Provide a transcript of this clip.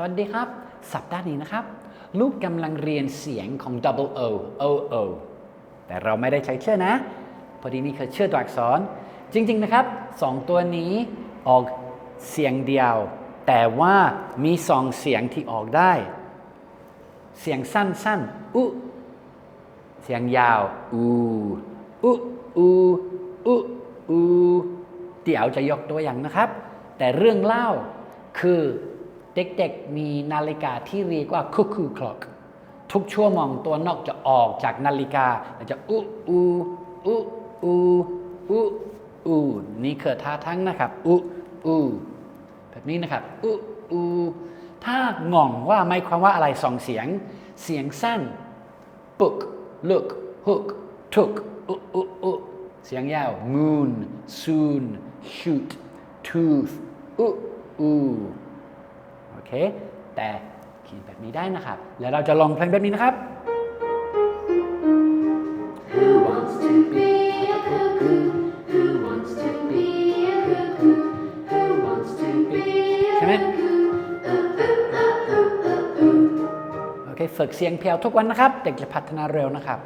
สวัสดีครับ สัปดาห์นี้นะครับ ลูกกำลังเรียนเสียงของ double o o o แต่เราไม่ได้ใช้เชื่อนะ พอดีนี่คือเชื่อตัวอักษร จริง ๆ นะครับสองตัวนี้ออกเสียงเดียว แต่ว่ามีสองเสียงที่ออกได้ เสียงสั้นๆอุเสียงยาวอูอุอูอุอูเดี๋ยวจะยกตัวอย่างนะครับ แต่เรื่องเล่าคือ เด็กๆมีนาฬิกาที่เรียกว่า cuckoo clock ทุกชั่วโมงตัวนอกจะออกจากนาฬิกาแล้วจะอุอูอุอูอุอูนี่คือท่าทั้งนะครับอุอูแบบนี้นะครับอุอูถ้างงว่าหมายความว่าอะไรสองเสียง เสียงสั้น book look hook took อุอุอุเสียงยาว moon soon shoot tooth อุอู เค แต่เขียนแบบนี้ได้นะครับ แล้วเราจะลองเพลงแบบนี้นะครับ Who wants to be a cuckoo? Who wants to be a cuckoo? Who wants to be a ใช่ไหม cuckoo? Uh, uh, uh, uh, uh, uh. โอเค ฝึกเสียงเพียวทุกวันนะครับ เด็กจะพัฒนาเร็วนะครับ